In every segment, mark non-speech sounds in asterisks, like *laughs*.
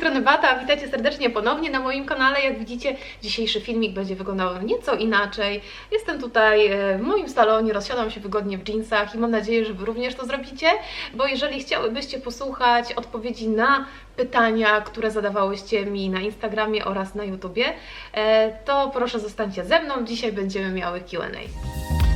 strony Bata, witajcie serdecznie ponownie na moim kanale. Jak widzicie, dzisiejszy filmik będzie wyglądał nieco inaczej. Jestem tutaj e, w moim salonie, rozsiadam się wygodnie w jeansach i mam nadzieję, że Wy również to zrobicie, bo jeżeli chciałybyście posłuchać odpowiedzi na pytania, które zadawałyście mi na Instagramie oraz na YouTubie, e, to proszę zostańcie ze mną. Dzisiaj będziemy miały Q&A.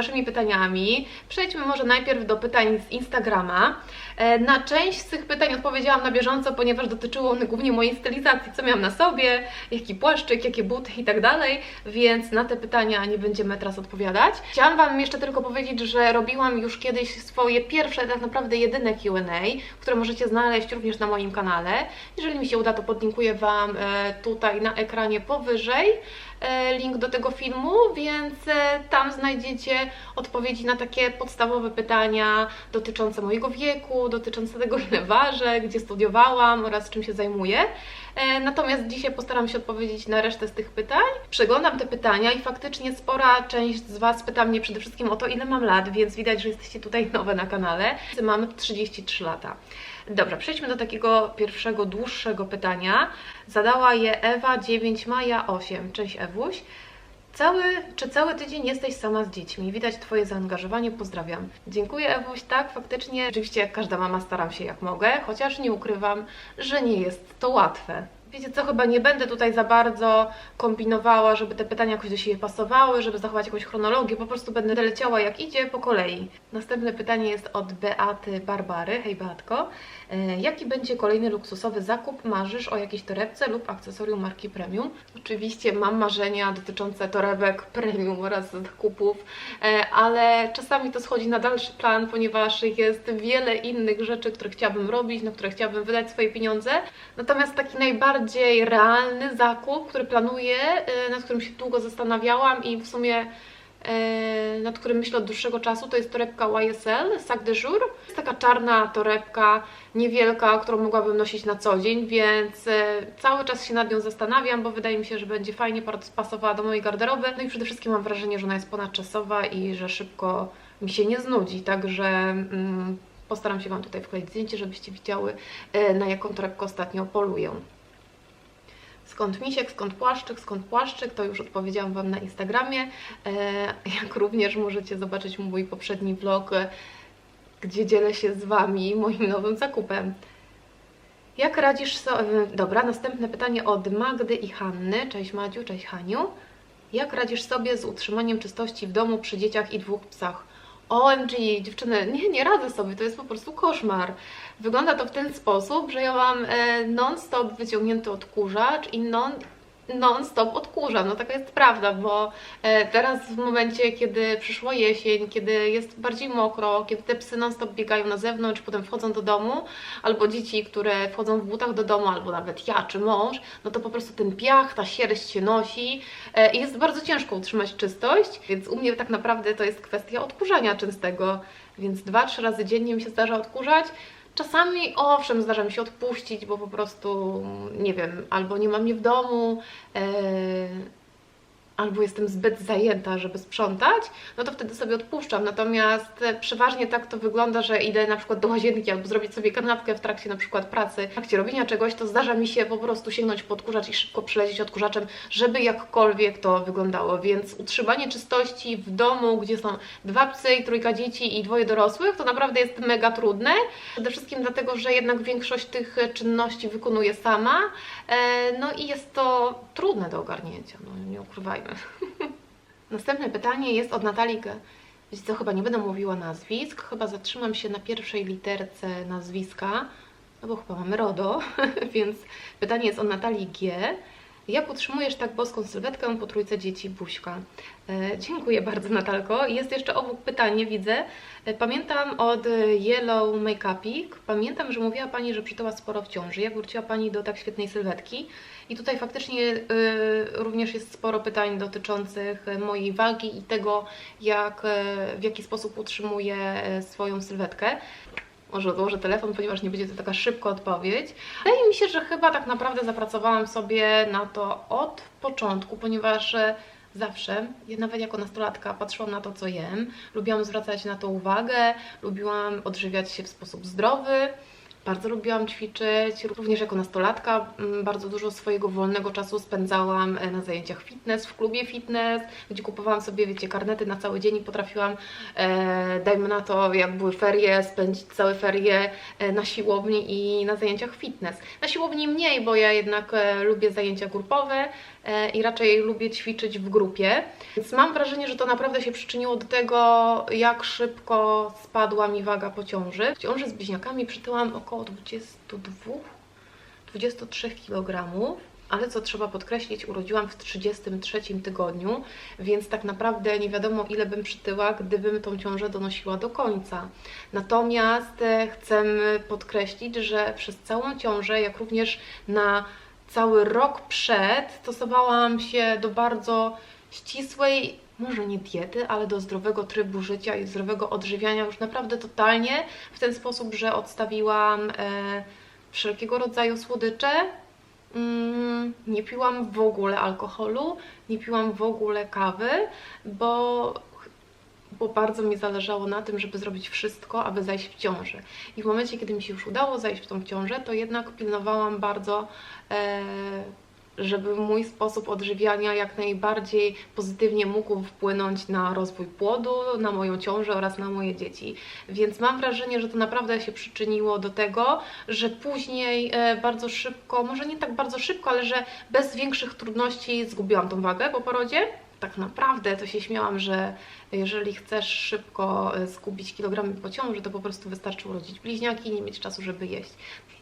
Waszymi pytaniami. Przejdźmy może najpierw do pytań z Instagrama. E, Na część z tych pytań odpowiedziałam na bieżąco, ponieważ dotyczyły one głównie mojej stylizacji, co miałam na sobie, jaki płaszczyk, jakie buty i tak dalej, więc na te pytania nie będziemy teraz odpowiadać. Chciałam Wam jeszcze tylko powiedzieć, że robiłam już kiedyś swoje pierwsze, tak naprawdę jedyne Q&A, które możecie znaleźć również na moim kanale. Jeżeli mi się uda, to podlinkuję Wam e, tutaj na ekranie powyżej e, link do tego filmu, więc tam znajdziecie odpowiedzi na takie podstawowe pytania dotyczące mojego wieku, dotyczące tego, ile ważę, gdzie studiowałam oraz czym się zajmuję. E, Natomiast dzisiaj postaram się odpowiedzieć na resztę z tych pytań. Przeglądam te pytania i faktycznie spora część z Was pyta mnie przede wszystkim o to, ile mam lat, więc widać, że jesteście tutaj *laughs* nowe na kanale. Mam 33 lata. Dobra, przejdźmy do takiego pierwszego, dłuższego pytania. Zadała je Ewa 9 Maja 8. Cześć Ewuś. Cały, czy cały tydzień jesteś sama z dziećmi? Widać Twoje zaangażowanie, pozdrawiam. Dziękuję Ewuś, tak, faktycznie, oczywiście jak każda mama staram się jak mogę, chociaż nie ukrywam, że nie jest to łatwe. Wiecie co, chyba nie będę tutaj za bardzo kombinowała, żeby te pytania jakoś do siebie pasowały, żeby zachować jakąś chronologię, po prostu będę leciała jak idzie po kolei. Następne pytanie jest od Beaty Barbary. Hej Beatko. E, Jaki będzie kolejny luksusowy zakup? Marzysz o jakiejś torebce lub akcesorium marki premium? Oczywiście mam marzenia dotyczące torebek premium oraz zakupów, e, ale czasami to schodzi na dalszy plan, ponieważ jest wiele innych rzeczy, które chciałabym robić, na które chciałabym wydać swoje pieniądze. Natomiast taki najbardziej realny zakup, który planuję, e, nad którym się długo zastanawiałam i w sumie e, nad którym myślę od dłuższego czasu, to jest torebka YSL Sac de Jour. Jest taka czarna torebka, niewielka, którą mogłabym nosić na co dzień, więc e, cały czas się nad nią zastanawiam, bo wydaje mi się, że będzie fajnie pasowała do mojej garderoby. No i przede wszystkim mam wrażenie, że ona jest ponadczasowa i że szybko mi się nie znudzi, także mm, postaram się Wam tutaj wkleić zdjęcie, żebyście widziały, na jaką torebkę ostatnio poluję. Skąd misiek, skąd płaszczyk, skąd płaszczyk, to już odpowiedziałam Wam na Instagramie, e, jak również możecie zobaczyć mój poprzedni vlog, e, gdzie dzielę się z Wami moim nowym zakupem. Jak radzisz sobie... Dobra, następne pytanie od Magdy i Hanny. Cześć Madziu, cześć Haniu. Jak radzisz sobie z utrzymaniem czystości w domu przy dzieciach i dwóch psach? OMG, dziewczyny, nie, nie radzę sobie, to jest po prostu koszmar. Wygląda to w ten sposób, że ja mam e, non-stop wyciągnięty odkurzacz i non, non-stop odkurzam. No taka jest prawda, bo e, teraz w momencie, kiedy przyszła jesień, kiedy jest bardziej mokro, kiedy te psy non-stop biegają na zewnątrz, potem wchodzą do domu, albo dzieci, które wchodzą w butach do domu, albo nawet ja czy mąż, no to po prostu ten piach, ta sierść się nosi e, i jest bardzo ciężko utrzymać czystość, więc u mnie tak naprawdę to jest kwestia odkurzania częstego, więc dwa, trzy razy dziennie mi się zdarza odkurzać. Czasami owszem, zdarza mi się odpuścić, bo po prostu nie wiem, albo nie mam mnie w domu, e, albo jestem zbyt zajęta, żeby sprzątać, no to wtedy sobie odpuszczam. Natomiast e, przeważnie tak to wygląda, że idę na przykład do łazienki albo zrobić sobie kanapkę w trakcie na przykład pracy, w trakcie robienia czegoś, to zdarza mi się po prostu sięgnąć po odkurzacz i szybko przelecieć odkurzaczem, żeby jakkolwiek to wyglądało. Więc utrzymanie czystości w domu, gdzie są dwa psy i trójka dzieci i dwoje dorosłych, to naprawdę jest mega trudne. Przede wszystkim dlatego, że jednak większość tych czynności wykonuję sama, e, no i jest to trudne do ogarnięcia, no nie ukrywajmy. Następne pytanie jest od Natalii G. Wiecie co, chyba nie będę mówiła nazwisk, chyba zatrzymam się na pierwszej literce nazwiska, no bo chyba mamy RODO, *laughs* więc pytanie jest od Natalii G. Jak utrzymujesz tak boską sylwetkę po trójce dzieci, buźka? E, dziękuję bardzo Natalko. Jest jeszcze obok pytanie, widzę. E, pamiętam od Yellow Makeupik, pamiętam, że mówiła Pani, że przytyła sporo w ciąży. Jak wróciła Pani do tak świetnej sylwetki? I tutaj faktycznie y, również jest sporo pytań dotyczących mojej wagi i tego, jak, w jaki sposób utrzymuję swoją sylwetkę. Może odłożę telefon, ponieważ nie będzie to taka szybka odpowiedź. Wydaje mi się, że chyba tak naprawdę zapracowałam sobie na to od początku, ponieważ e, zawsze, ja nawet jako nastolatka patrzyłam na to, co jem, lubiłam zwracać na to uwagę, lubiłam odżywiać się w sposób zdrowy, bardzo lubiłam ćwiczyć, również jako nastolatka mm, bardzo dużo swojego wolnego czasu spędzałam e, na zajęciach fitness, w klubie fitness, gdzie kupowałam sobie, wiecie, karnety na cały dzień i potrafiłam, e, dajmy na to, jak były ferie, spędzić całe ferie e, na siłowni i na zajęciach fitness. Na siłowni mniej, bo ja jednak e, lubię zajęcia grupowe, i raczej lubię ćwiczyć w grupie. Więc mam wrażenie, że to naprawdę się przyczyniło do tego, jak szybko spadła mi waga po ciąży. W ciąży z bliźniakami przytyłam około 22, 23 kg. Ale co trzeba podkreślić, urodziłam w 33 tygodniu, więc tak naprawdę nie wiadomo ile bym przytyła, gdybym tą ciążę donosiła do końca. Natomiast e, chcę podkreślić, że przez całą ciążę, jak również na cały rok przed stosowałam się do bardzo ścisłej, może nie diety, ale do zdrowego trybu życia i zdrowego odżywiania już naprawdę totalnie, w ten sposób, że odstawiłam e, wszelkiego rodzaju słodycze, mm, nie piłam w ogóle alkoholu, nie piłam w ogóle kawy, bo bo bardzo mi zależało na tym, żeby zrobić wszystko, aby zajść w ciąży. I w momencie, kiedy mi się już udało zajść w tą ciążę, to jednak pilnowałam bardzo, e, żeby mój sposób odżywiania jak najbardziej pozytywnie mógł wpłynąć na rozwój płodu, na moją ciążę oraz na moje dzieci. Więc mam wrażenie, że to naprawdę się przyczyniło do tego, że później e, bardzo szybko, może nie tak bardzo szybko, ale że bez większych trudności zgubiłam tą wagę po porodzie tak naprawdę to się śmiałam, że jeżeli chcesz szybko e, zgubić kilogramy po ciąży, to po prostu wystarczy urodzić bliźniaki i nie mieć czasu, żeby jeść.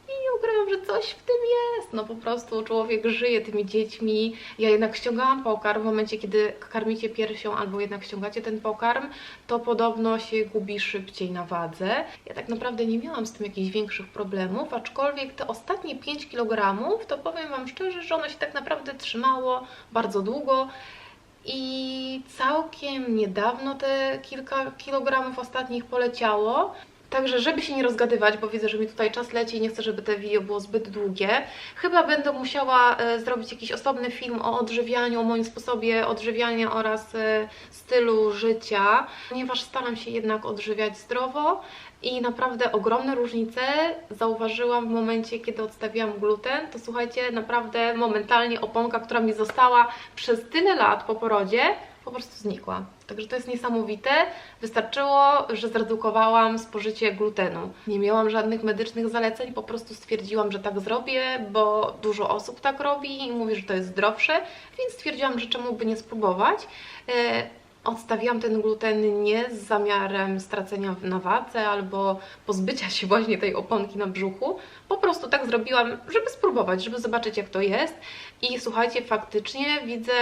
I ukrywam, że coś w tym jest. No po prostu człowiek żyje tymi dziećmi. Ja jednak ściągałam pokarm w momencie, kiedy karmicie piersią albo jednak ściągacie ten pokarm, to podobno się gubi szybciej na wadze. Ja tak naprawdę nie miałam z tym jakichś większych problemów, aczkolwiek te ostatnie 5 kg, to powiem Wam szczerze, że ono się tak naprawdę trzymało bardzo długo. I całkiem niedawno te kilka kilogramów ostatnich poleciało. Także, żeby się nie rozgadywać, bo widzę, że mi tutaj czas leci i nie chcę, żeby te video było zbyt długie, chyba będę musiała e, zrobić jakiś osobny film o odżywianiu, o moim sposobie odżywiania oraz e, stylu życia, ponieważ staram się jednak odżywiać zdrowo i naprawdę ogromne różnice zauważyłam w momencie, kiedy odstawiłam gluten. To słuchajcie, naprawdę momentalnie oponka, która mi została przez tyle lat po porodzie, po prostu znikła. Także to jest niesamowite. Wystarczyło, że zredukowałam spożycie glutenu. Nie miałam żadnych medycznych zaleceń, po prostu stwierdziłam, że tak zrobię, bo dużo osób tak robi i mówi, że to jest zdrowsze, więc stwierdziłam, że czemu by nie spróbować. Odstawiłam ten gluten nie z zamiarem stracenia na wadze albo pozbycia się właśnie tej oponki na brzuchu. Po prostu tak zrobiłam, żeby spróbować, żeby zobaczyć jak to jest. I słuchajcie, faktycznie widzę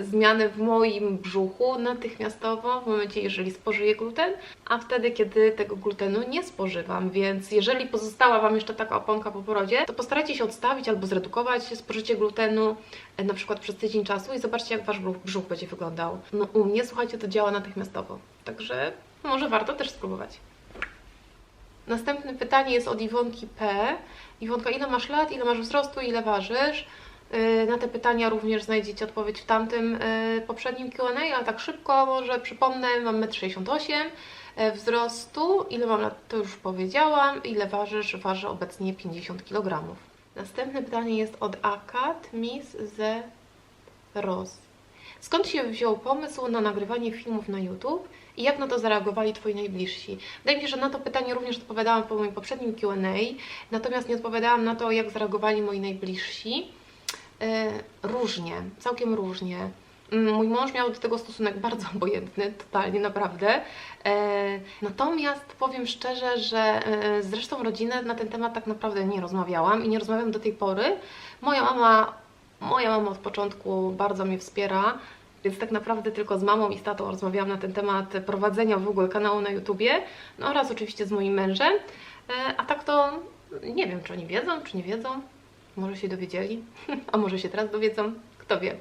zmiany w moim brzuchu natychmiastowo w momencie, jeżeli spożyję gluten, a wtedy, kiedy tego glutenu nie spożywam. Więc jeżeli pozostała Wam jeszcze taka oponka po porodzie, to postarajcie się odstawić albo zredukować spożycie glutenu e, na przykład przez tydzień czasu i zobaczcie, jak Wasz brzuch będzie wyglądał. No u mnie, słuchajcie, to działa natychmiastowo. Także może warto też spróbować. Następne pytanie jest od Iwonki P. Iwonka, ile masz lat, ile masz wzrostu, ile ważysz? Y, na te pytania również znajdziecie odpowiedź w tamtym y, poprzednim Q&A, ale tak szybko może przypomnę, mam 1,68 m y, wzrostu, ile mam lat to już powiedziałam, ile ważysz, ważę obecnie 50 kg. Następne pytanie jest od Akat Miss ze Ros. Skąd się wziął pomysł na nagrywanie filmów na YouTube i jak na to zareagowali Twoi najbliżsi? Wydaje mi się, że na to pytanie również odpowiadałam po moim poprzednim Q&A, natomiast nie odpowiadałam na to, jak zareagowali moi najbliżsi. E, różnie, całkiem różnie. Mm, mój mąż miał do tego stosunek bardzo obojętny, totalnie, naprawdę. E, natomiast powiem szczerze, że e, z resztą rodziny na ten temat tak naprawdę nie rozmawiałam i nie rozmawiam do tej pory. Moja mama Moja mama od początku bardzo mnie wspiera, więc tak naprawdę tylko z mamą i z tatą rozmawiałam na ten temat prowadzenia w ogóle kanału na YouTubie, no oraz oczywiście z moim mężem. E, A tak to nie wiem, czy oni wiedzą, czy nie wiedzą. Może się dowiedzieli, *laughs* a może się teraz dowiedzą, kto wie.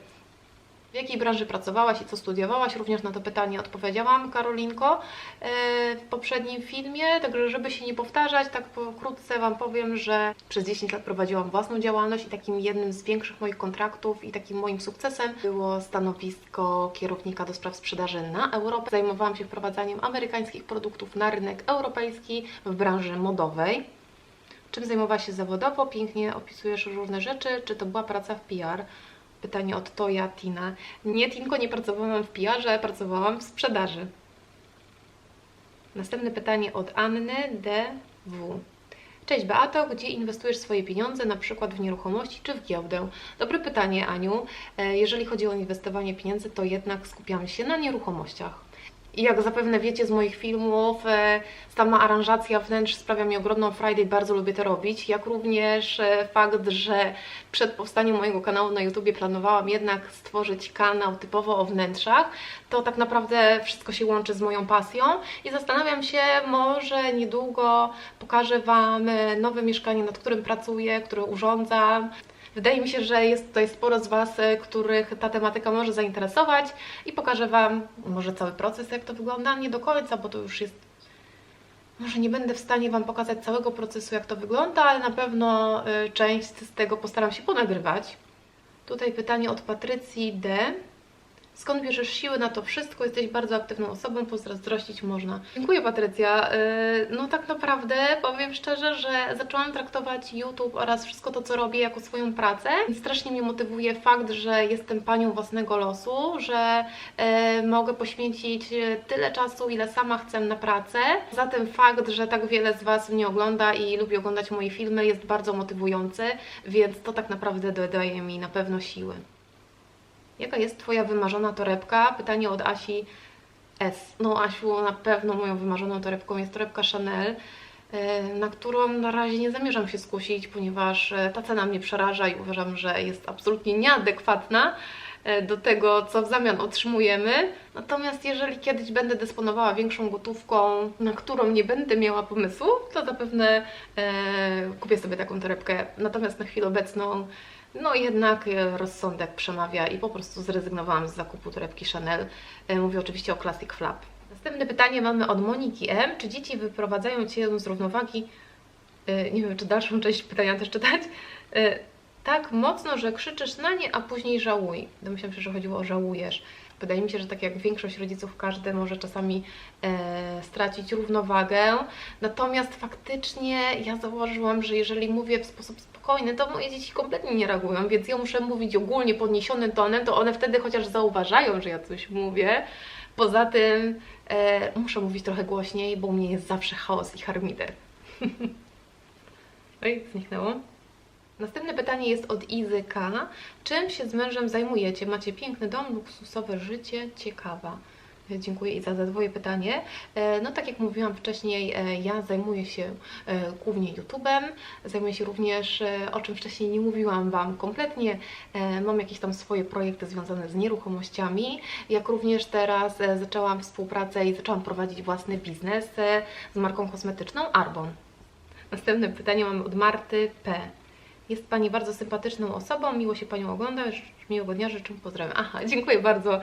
W jakiej branży pracowałaś i co studiowałaś? Również na to pytanie odpowiedziałam, Karolinko, e, w poprzednim filmie. Także, żeby się nie powtarzać, tak pokrótce Wam powiem, że przez 10 lat prowadziłam własną działalność i takim jednym z większych moich kontraktów i takim moim sukcesem było stanowisko kierownika do spraw sprzedaży na Europę. Zajmowałam się wprowadzaniem amerykańskich produktów na rynek europejski w branży modowej. Czym zajmowałaś się zawodowo? Pięknie opisujesz różne rzeczy. Czy to była praca w PR? Pytanie od Toja Tina. Nie, Tinko, nie pracowałam w PR-ze, pracowałam w sprzedaży. Następne pytanie od Anny DW. Cześć Beato, gdzie inwestujesz swoje pieniądze, na przykład w nieruchomości czy w giełdę? Dobre pytanie, Aniu. E, Jeżeli chodzi o inwestowanie pieniędzy, to jednak skupiamy się na nieruchomościach. I jak zapewne wiecie z moich filmów, e, sama aranżacja wnętrz sprawia mi ogromną i bardzo lubię to robić. Jak również e, fakt, że przed powstaniem mojego kanału na YouTubie planowałam jednak stworzyć kanał typowo o wnętrzach, to tak naprawdę wszystko się łączy z moją pasją i zastanawiam się, może niedługo pokażę Wam e, nowe mieszkanie, nad którym pracuję, które urządzam. Wydaje mi się, że jest tutaj sporo z Was, e, których ta tematyka może zainteresować i pokażę Wam może cały proces, jak to wygląda. Nie do końca, bo to już jest. Może nie będę w stanie Wam pokazać całego procesu, jak to wygląda, ale na pewno e, część z tego postaram się ponagrywać. Tutaj pytanie od Patrycji D. Skąd bierzesz siły na to wszystko? Jesteś bardzo aktywną osobą, pozazdrościć można. Dziękuję Patrycja. Yy, No tak naprawdę powiem szczerze, że zaczęłam traktować YouTube oraz wszystko to, co robię jako swoją pracę. Strasznie mnie motywuje fakt, że jestem panią własnego losu, że yy, mogę poświęcić tyle czasu, ile sama chcę na pracę. Zatem fakt, że tak wiele z Was mnie ogląda i lubi oglądać moje filmy jest bardzo motywujący, więc to tak naprawdę dodaje mi na pewno siły. Jaka jest Twoja wymarzona torebka? Pytanie od Asi S. No Asiu, na pewno moją wymarzoną torebką jest torebka Chanel, e, na którą na razie nie zamierzam się skusić, ponieważ e, ta cena mnie przeraża i uważam, że jest absolutnie nieadekwatna e, do tego, co w zamian otrzymujemy. Natomiast jeżeli kiedyś będę dysponowała większą gotówką, na którą nie będę miała pomysłu, to zapewne e, kupię sobie taką torebkę. Natomiast na chwilę obecną no jednak e, rozsądek przemawia i po prostu zrezygnowałam z zakupu torebki Chanel. E, Mówię oczywiście o Classic Flap. Następne pytanie mamy od Moniki M. Czy dzieci wyprowadzają Cię z równowagi? E, Nie wiem, czy dalszą część pytania też czytać. Tak mocno, że krzyczysz na nie, a później żałuj. Domyślam się, że chodziło o żałujesz. Wydaje mi się, że tak jak większość rodziców, każdy może czasami e, stracić równowagę. Natomiast faktycznie ja zauważyłam, że jeżeli mówię w sposób spokojny, to moje dzieci kompletnie nie reagują, więc ja muszę mówić ogólnie podniesionym tonem, to one wtedy chociaż zauważają, że ja coś mówię. Poza tym e, muszę mówić trochę głośniej, bo u mnie jest zawsze chaos i harmider. *laughs* Oj, zniknęło. Następne pytanie jest od Izy K. Czym się z mężem zajmujecie? Macie piękny dom, luksusowe życie, ciekawa. E, Dziękuję Iza za Twoje pytanie. E, No tak jak mówiłam wcześniej, e, ja zajmuję się głównie YouTube'em, zajmuję się również, o czym wcześniej nie mówiłam Wam kompletnie, mam jakieś tam swoje projekty związane z nieruchomościami, jak również teraz zaczęłam współpracę i zaczęłam prowadzić własny biznes z marką kosmetyczną Arbon. Następne pytanie mamy od Marty P. Jest Pani bardzo sympatyczną osobą, miło się Panią ogląda, miłego dnia życzę, pozdrawiam. Aha, *laughs* dziękuję bardzo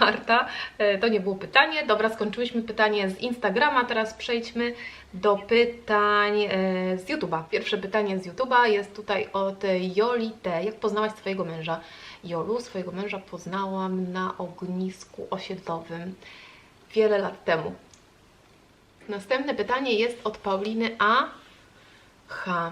Marta, E, to nie było pytanie. Dobra, skończyłyśmy pytanie z Instagrama, teraz przejdźmy do pytań e, z YouTube'a. Pierwsze pytanie z YouTube'a jest tutaj od Joli T. Jak poznałaś swojego męża? Jolu, swojego męża poznałam na ognisku osiedlowym wiele lat temu. Następne pytanie jest od Pauliny A. H.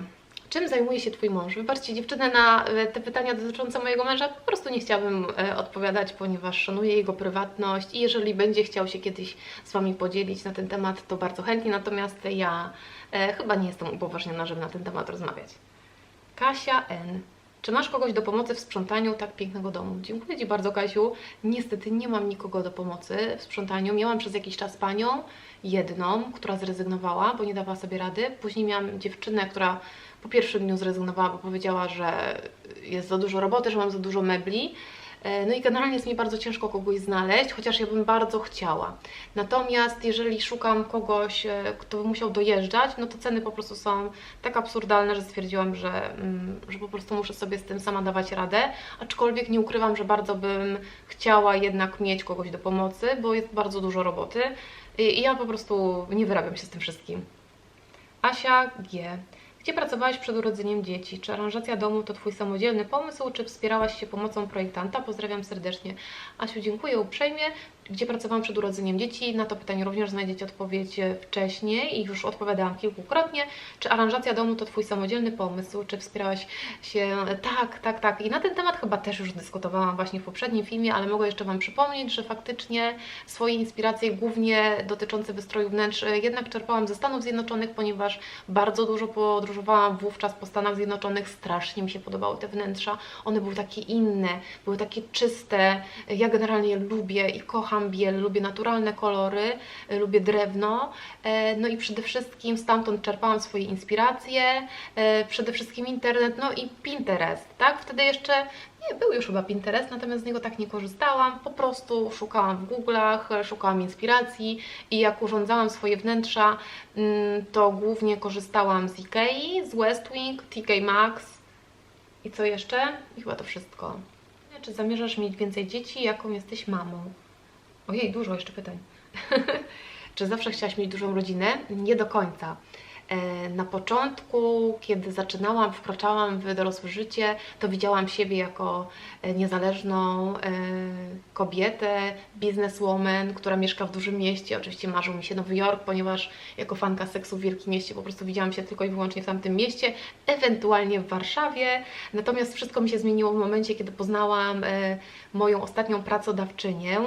Czym zajmuje się Twój mąż? Wybaczcie dziewczyny na e, te pytania dotyczące mojego męża. Po prostu nie chciałabym e, odpowiadać, ponieważ szanuję jego prywatność i jeżeli będzie chciał się kiedyś z Wami podzielić na ten temat, to bardzo chętnie. Natomiast ja e, chyba nie jestem upoważniona, żeby na ten temat rozmawiać. Kasia N. Czy masz kogoś do pomocy w sprzątaniu tak pięknego domu? Dziękuję Ci bardzo, Kasiu. Niestety nie mam nikogo do pomocy w sprzątaniu. Miałam przez jakiś czas panią, jedną, która zrezygnowała, bo nie dawała sobie rady. Później miałam dziewczynę, która po pierwszym dniu zrezygnowała, bo powiedziała, że jest za dużo roboty, że mam za dużo mebli. E, No i generalnie jest mi bardzo ciężko kogoś znaleźć, chociaż ja bym bardzo chciała. Natomiast jeżeli szukam kogoś, e, kto by musiał dojeżdżać, no to ceny po prostu są tak absurdalne, że stwierdziłam, że, mm, że po prostu muszę sobie z tym sama dawać radę. Aczkolwiek nie ukrywam, że bardzo bym chciała jednak mieć kogoś do pomocy, bo jest bardzo dużo roboty i i ja po prostu nie wyrabiam się z tym wszystkim. Asia G. Gdzie pracowałaś przed urodzeniem dzieci? Czy aranżacja domu to Twój samodzielny pomysł, czy wspierałaś się pomocą projektanta? Pozdrawiam serdecznie. Asiu, dziękuję uprzejmie. Gdzie pracowałam przed urodzeniem dzieci? Na to pytanie również znajdziecie odpowiedź e, wcześniej i już odpowiadałam kilkukrotnie. Czy aranżacja domu to Twój samodzielny pomysł? Czy wspierałaś się? Tak, tak, tak. I na ten temat chyba też już dyskutowałam właśnie w poprzednim filmie, ale mogę jeszcze Wam przypomnieć, że faktycznie swoje inspiracje, głównie dotyczące wystroju wnętrz, e, jednak czerpałam ze Stanów Zjednoczonych, ponieważ bardzo dużo podróżowałam wówczas po Stanach Zjednoczonych. Strasznie mi się podobały te wnętrza. One były takie inne, były takie czyste. Ja generalnie lubię i kocham biel, lubię naturalne kolory, e, lubię drewno. E, No i przede wszystkim stamtąd czerpałam swoje inspiracje, e, przede wszystkim internet, no i Pinterest, tak? Wtedy jeszcze nie, był już chyba Pinterest, natomiast z niego tak nie korzystałam. Po prostu szukałam w Google'ach, szukałam inspiracji i jak urządzałam swoje wnętrza, mm, to głównie korzystałam z Ikei, z West Wing, TK Maxx i co jeszcze? I chyba to wszystko. Czy zamierzasz mieć więcej dzieci? Jaką jesteś mamą? Ojej, dużo jeszcze pytań. *laughs* Czy zawsze chciałaś mieć dużą rodzinę? Nie do końca. E, Na początku, kiedy zaczynałam, wkraczałam w dorosłe życie, to widziałam siebie jako e, niezależną e, kobietę, bizneswoman, która mieszka w dużym mieście. Oczywiście marzył mi się Nowy Jork, ponieważ jako fanka seksu w Wielkim Mieście po prostu widziałam się tylko i wyłącznie w tamtym mieście, ewentualnie w Warszawie. Natomiast wszystko mi się zmieniło w momencie, kiedy poznałam moją ostatnią pracodawczynię.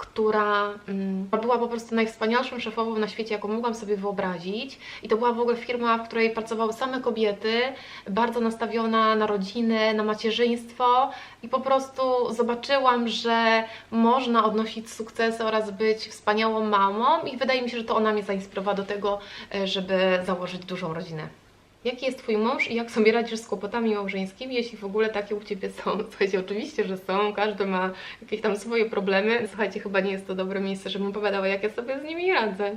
Która mm, była po prostu najwspanialszą szefową na świecie, jaką mogłam sobie wyobrazić. I to była w ogóle firma, w której pracowały same kobiety, bardzo nastawiona na rodzinę, na macierzyństwo. I po prostu zobaczyłam, że można odnosić sukcesy oraz być wspaniałą mamą. I wydaje mi się, że to ona mnie zainspirowała do tego, e, żeby założyć dużą rodzinę. Jaki jest Twój mąż i jak sobie radzisz z kłopotami małżeńskimi, jeśli w ogóle takie u Ciebie są? *laughs* Słuchajcie, oczywiście, że są, każdy ma jakieś tam swoje problemy. Słuchajcie, chyba nie jest to dobre miejsce, żebym opowiadała, jak ja sobie z nimi radzę.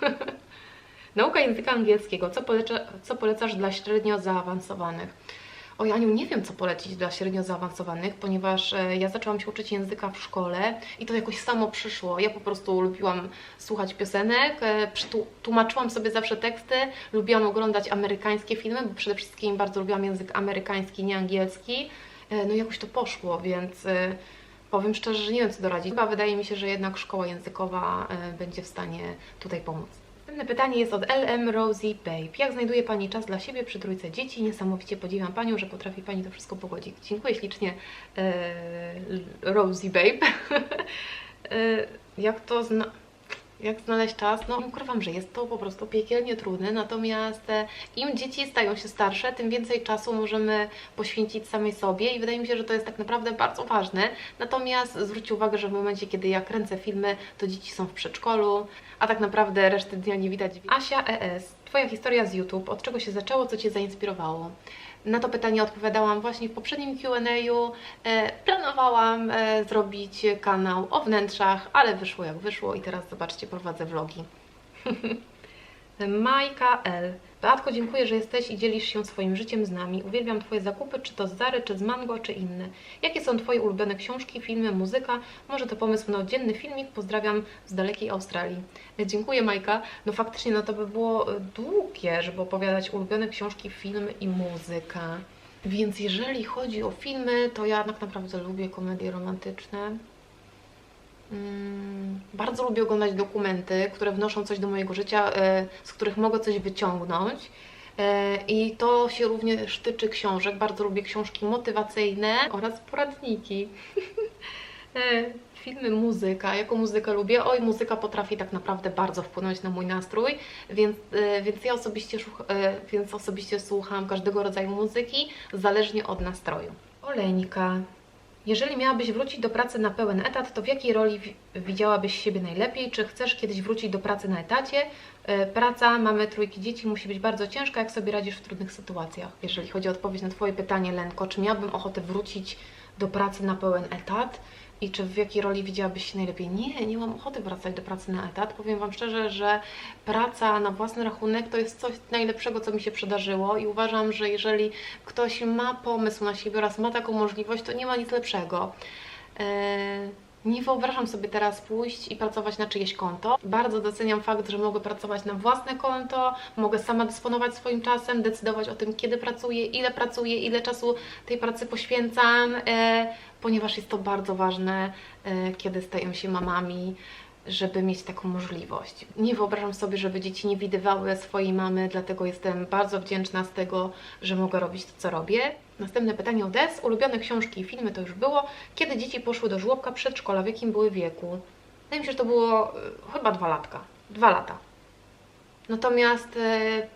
*laughs* Nauka języka angielskiego. Co, poleca, co polecasz dla średnio zaawansowanych? Oj, Aniu, nie wiem, co polecić dla średnio zaawansowanych, ponieważ e, ja zaczęłam się uczyć języka w szkole i to jakoś samo przyszło. Ja po prostu lubiłam słuchać piosenek, e, tłumaczyłam sobie zawsze teksty, lubiłam oglądać amerykańskie filmy, bo przede wszystkim bardzo lubiłam język amerykański, nie angielski. E, No i jakoś to poszło, więc powiem szczerze, że nie wiem, co doradzić. Chyba wydaje mi się, że jednak szkoła językowa będzie w stanie tutaj pomóc. Następne pytanie jest od LM Rosie Babe. Jak znajduje Pani czas dla siebie przy trójce dzieci? Niesamowicie podziwiam Panią, że potrafi Pani to wszystko pogodzić. Dziękuję ślicznie e, Rosie Babe. *laughs* e, jak to zna... Jak znaleźć czas? No, ukrywam, że jest to po prostu piekielnie trudne, natomiast e, im dzieci stają się starsze, tym więcej czasu możemy poświęcić samej sobie i wydaje mi się, że to jest tak naprawdę bardzo ważne. Natomiast zwróćcie uwagę, że w momencie, kiedy ja kręcę filmy, to dzieci są w przedszkolu, a tak naprawdę reszty dnia nie widać. Asia ES, Twoja historia z YouTube, od czego się zaczęło, co Cię zainspirowało? Na to pytanie odpowiadałam właśnie w poprzednim Q&A. E, planowałam e, zrobić kanał o wnętrzach, ale wyszło jak wyszło i teraz zobaczcie, prowadzę vlogi. *laughs* Majka L. Beatko, dziękuję, że jesteś i dzielisz się swoim życiem z nami. Uwielbiam Twoje zakupy, czy to z Zary, czy z Mango, czy inne. Jakie są Twoje ulubione książki, filmy, muzyka? Może to pomysł na oddzielny filmik? Pozdrawiam z dalekiej Australii. E, Dziękuję Majka. No faktycznie, no to by było e, długie, żeby opowiadać ulubione książki, filmy i muzyka. Więc jeżeli chodzi o filmy, to ja tak naprawdę lubię komedie romantyczne. Mm, Bardzo lubię oglądać dokumenty, które wnoszą coś do mojego życia, e, z których mogę coś wyciągnąć. E, I to się również tyczy książek. Bardzo lubię książki motywacyjne oraz poradniki. *laughs* E, filmy, muzyka. Jaką muzykę lubię? Oj, muzyka potrafi tak naprawdę bardzo wpłynąć na mój nastrój, więc, więc ja osobiście, więc osobiście słucham każdego rodzaju muzyki, zależnie od nastroju. Oleńka. Jeżeli miałabyś wrócić do pracy na pełen etat, to w jakiej roli wi- widziałabyś siebie najlepiej? Czy chcesz kiedyś wrócić do pracy na etacie? E, Praca, mamy trójki dzieci, musi być bardzo ciężka. Jak sobie radzisz w trudnych sytuacjach? Jeżeli chodzi o odpowiedź na Twoje pytanie, Lenko, czy miałabym ochotę wrócić do pracy na pełen etat? I czy w jakiej roli widziałabyś się najlepiej? Nie, nie mam ochoty wracać do pracy na etat. Powiem Wam szczerze, że praca na własny rachunek to jest coś najlepszego, co mi się przydarzyło i uważam, że jeżeli ktoś ma pomysł na siebie oraz ma taką możliwość, to nie ma nic lepszego. Eee, nie wyobrażam sobie teraz pójść i pracować na czyjeś konto. Bardzo doceniam fakt, że mogę pracować na własne konto, mogę sama dysponować swoim czasem, decydować o tym, kiedy pracuję, ile pracuję, ile czasu tej pracy poświęcam, e, ponieważ jest to bardzo ważne, e, kiedy stajemy się mamami żeby mieć taką możliwość. Nie wyobrażam sobie, żeby dzieci nie widywały swojej mamy, dlatego jestem bardzo wdzięczna z tego, że mogę robić to, co robię. Następne pytanie od S. Ulubione książki i filmy to już było. Kiedy dzieci poszły do żłobka, przedszkola, w jakim były wieku? Wydaje mi się, że to było y, chyba dwa latka. Dwa lata. Natomiast, e,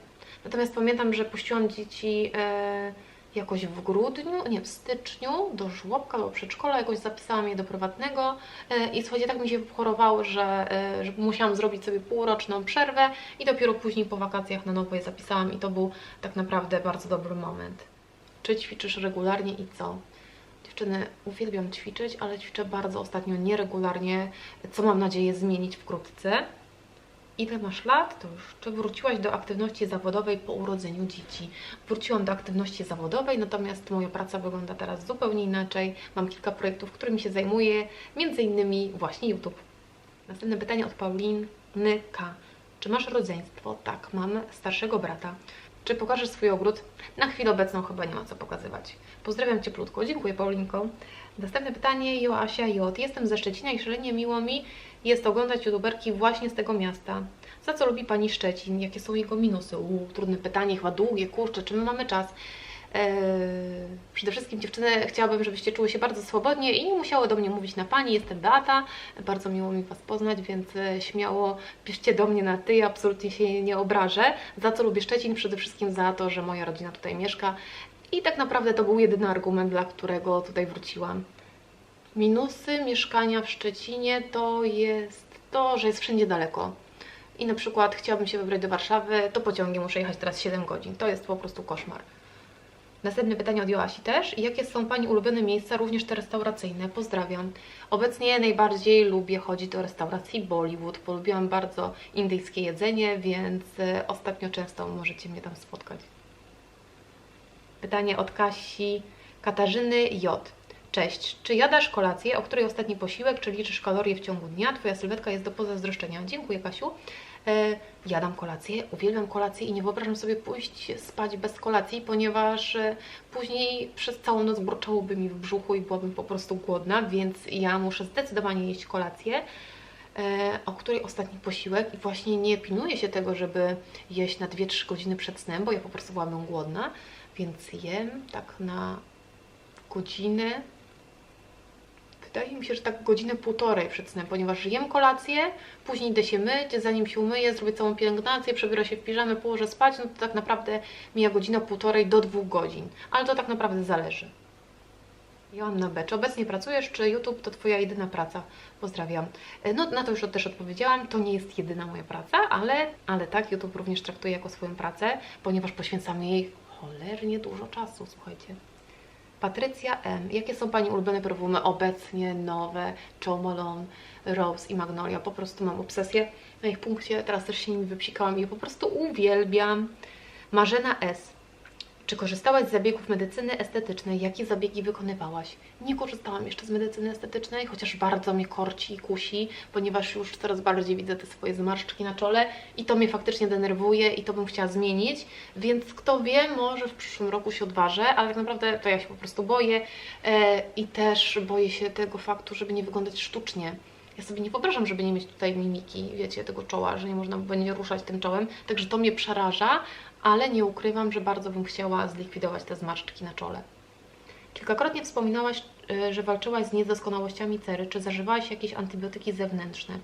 natomiast pamiętam, że puściłam dzieci e, jakoś w grudniu, nie, w styczniu do żłobka, do przedszkola, jakoś zapisałam je do prywatnego e, i słuchajcie, tak mi się chorowało, że, e, że musiałam zrobić sobie półroczną przerwę i dopiero później po wakacjach na nowo je zapisałam i to był tak naprawdę bardzo dobry moment. Czy ćwiczysz regularnie i co? Dziewczyny, uwielbiam ćwiczyć, ale ćwiczę bardzo ostatnio nieregularnie, co mam nadzieję zmienić wkrótce. Ile masz lat? To już. Czy wróciłaś do aktywności zawodowej po urodzeniu dzieci? Wróciłam do aktywności zawodowej, natomiast moja praca wygląda teraz zupełnie inaczej. Mam kilka projektów, którymi się zajmuję, między innymi właśnie YouTube. Następne pytanie od Pauliny K. Czy masz rodzeństwo? Tak, mam starszego brata. Czy pokażesz swój ogród? Na chwilę obecną chyba nie ma co pokazywać. Pozdrawiam Cieplutko. Dziękuję Paulinko. Następne pytanie Joasia J. Jestem ze Szczecina i szalenie miło mi jest oglądać youtuberki właśnie z tego miasta. Za co lubi Pani Szczecin? Jakie są jego minusy? Uuu, trudne pytanie, chyba długie, kurczę, czy my mamy czas? Eee, przede wszystkim dziewczyny chciałabym, żebyście czuły się bardzo swobodnie i nie musiały do mnie mówić na Pani. Jestem Beata, bardzo miło mi Was poznać, więc e, śmiało piszcie do mnie na Ty, ja absolutnie się nie obrażę. Za co lubię Szczecin? Przede wszystkim za to, że moja rodzina tutaj mieszka i tak naprawdę to był jedyny argument, dla którego tutaj wróciłam. Minusy mieszkania w Szczecinie to jest to, że jest wszędzie daleko. I na przykład chciałabym się wybrać do Warszawy, to pociągiem muszę jechać teraz 7 godzin. To jest po prostu koszmar. Następne pytanie od Joasi też. Jakie są Pani ulubione miejsca, również te restauracyjne? Pozdrawiam. Obecnie najbardziej lubię chodzić do restauracji Bollywood. Polubiłam bardzo indyjskie jedzenie, więc e, ostatnio często możecie mnie tam spotkać. Pytanie od Kasi Katarzyny J. Cześć, czy jadasz kolację, o której ostatni posiłek, czy liczysz kalorie w ciągu dnia? Twoja sylwetka jest do pozazdroszczenia. Dziękuję Kasiu. E, jadam kolację, uwielbiam kolację i nie wyobrażam sobie pójść spać bez kolacji, ponieważ e, później przez całą noc burczałoby mi w brzuchu i byłabym po prostu głodna, więc ja muszę zdecydowanie jeść kolację. E, o której ostatni posiłek i właśnie nie pilnuję się tego, żeby jeść na 2-3 godziny przed snem, bo ja po prostu byłabym głodna, więc jem tak na godzinę, wydaje mi się, że tak godzinę półtorej przed snem, ponieważ jem kolację, później idę się myć, zanim się umyję, zrobię całą pielęgnację, przebiorę się w piżamę, położę spać, no to tak naprawdę mija godzina półtorej do dwóch godzin, ale to tak naprawdę zależy. Joanna B. Czy obecnie pracujesz, czy YouTube to Twoja jedyna praca? Pozdrawiam. E, No na to już też odpowiedziałam, to nie jest jedyna moja praca, ale, ale tak, YouTube również traktuję jako swoją pracę, ponieważ poświęcam jej cholernie dużo czasu, słuchajcie. Patrycja M. Jakie są Pani ulubione perfumy obecnie, nowe, Jo Malone, Rose i Magnolia? Po prostu mam obsesję na ich punkcie, teraz też się nimi wypsikałam i je po prostu uwielbiam. Marzena S. Czy korzystałaś z zabiegów medycyny estetycznej? Jakie zabiegi wykonywałaś? Nie korzystałam jeszcze z medycyny estetycznej, chociaż bardzo mnie korci i kusi, ponieważ już coraz bardziej widzę te swoje zmarszczki na czole i to mnie faktycznie denerwuje i to bym chciała zmienić, więc kto wie, może w przyszłym roku się odważę, ale tak naprawdę to ja się po prostu boję e, i też boję się tego faktu, żeby nie wyglądać sztucznie. Ja sobie nie wyobrażam, żeby nie mieć tutaj mimiki, wiecie, tego czoła, że nie można będzie ruszać tym czołem, także to mnie przeraża, ale nie ukrywam, że bardzo bym chciała zlikwidować te zmarszczki na czole. Kilkakrotnie wspominałaś y, że walczyłaś z niedoskonałościami cery. Czy zażywałaś jakieś antybiotyki zewnętrzne?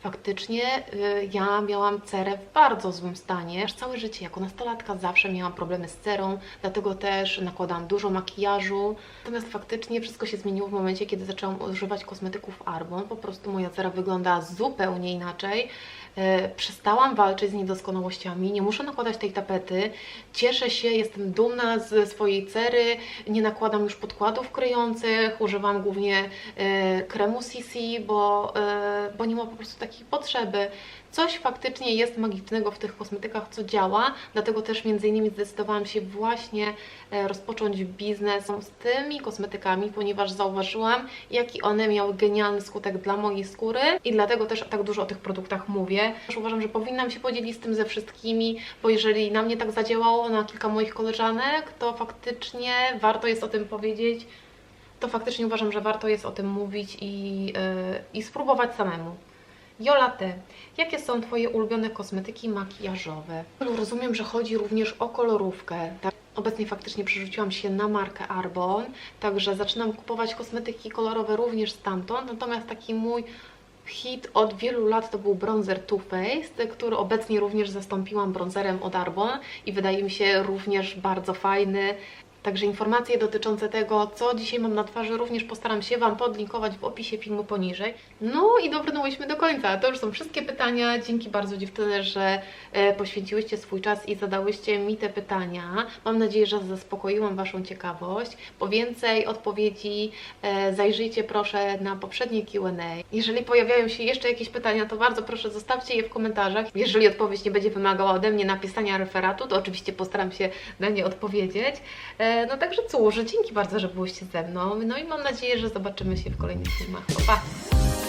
Faktycznie y, ja miałam cerę w bardzo złym stanie. Aż całe życie, jako nastolatka, zawsze miałam problemy z cerą, dlatego też nakładałam dużo makijażu. Natomiast faktycznie wszystko się zmieniło w momencie, kiedy zaczęłam używać kosmetyków Arbon. Po prostu moja cera wygląda zupełnie inaczej. E, Przestałam walczyć z niedoskonałościami, nie muszę nakładać tej tapety. Cieszę się, jestem dumna ze swojej cery, nie nakładam już podkładów kryjących, używam głównie e, kremu CC, bo, e, bo nie ma po prostu takiej potrzeby. Coś faktycznie jest magicznego w tych kosmetykach, co działa, dlatego też między innymi zdecydowałam się właśnie e, rozpocząć biznes z tymi kosmetykami, ponieważ zauważyłam, jaki one miały genialny skutek dla mojej skóry i dlatego też tak dużo o tych produktach mówię. Też uważam, że powinnam się podzielić z tym ze wszystkimi, bo jeżeli na mnie tak zadziałało, na kilka moich koleżanek, to faktycznie warto jest o tym powiedzieć. To faktycznie uważam, że warto jest o tym mówić i, yy, i spróbować samemu. Jola T. Jakie są Twoje ulubione kosmetyki makijażowe? Rozumiem, że chodzi również o kolorówkę. Tak? Obecnie faktycznie przerzuciłam się na markę Arbon, także zaczynam kupować kosmetyki kolorowe również stamtąd, natomiast taki mój hit od wielu lat to był bronzer Too Faced, który obecnie również zastąpiłam bronzerem od Arbon i wydaje mi się również bardzo fajny. Także informacje dotyczące tego, co dzisiaj mam na twarzy, również postaram się Wam podlinkować w opisie filmu poniżej. No i dobrnęłyśmy do końca. To już są wszystkie pytania. Dzięki bardzo dziewczyny, że e, poświęciłyście swój czas i zadałyście mi te pytania. Mam nadzieję, że zaspokoiłam Waszą ciekawość. Po więcej odpowiedzi e, zajrzyjcie proszę na poprzednie Q&A. Jeżeli pojawiają się jeszcze jakieś pytania, to bardzo proszę zostawcie je w komentarzach. Jeżeli odpowiedź nie będzie wymagała ode mnie napisania referatu, to oczywiście postaram się na nie odpowiedzieć. No także cóż, dzięki bardzo, że byłyście ze mną. No i mam nadzieję, że zobaczymy się w kolejnych filmach. Pa! pa.